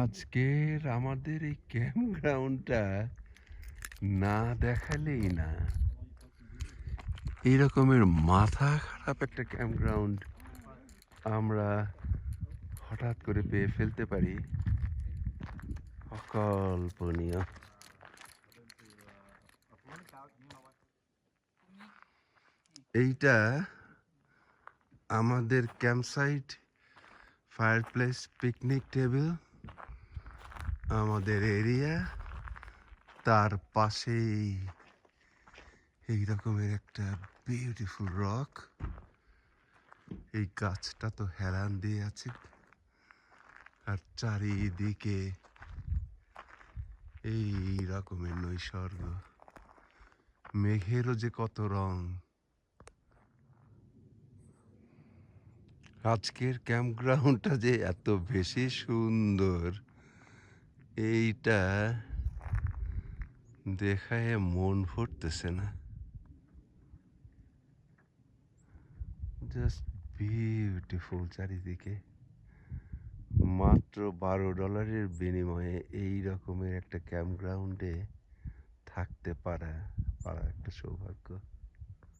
আজকের আমাদের এই ক্যাম্প গ্রাউন্ডটা না দেখালেই না। এই রকমের মাথা খারাপ একটা ক্যাম্প গ্রাউন্ড আমরা হঠাৎ করে পেয়ে ফেলতে পারি। অকল্পনীয়। এইটা আমাদের ক্যাম্পসাইট ফায়ারপ্লেস পিকনিক টেবিল আমাদের এরিয়া, তার পাশেই এই রকমের একটা বিউটিফুল রক এই গাছটা তো হেলান দিয়ে আছে। আর চারিদিকে এই রকমের নৈসর্গ। মেঘেরও যে কত রং। আজকের ক্যাম্প গ্রাউন্ডটা যে এত বেশি সুন্দর। এইটা দেখায় মন ভরতেছে না। জাস্ট বিউটিফুল চারিদিকে। মাত্র বারো ডলারের বিনিময়ে এই রকমের একটা ক্যাম্প গ্রাউন্ডে থাকতে পারা পারা একটা সৌভাগ্য।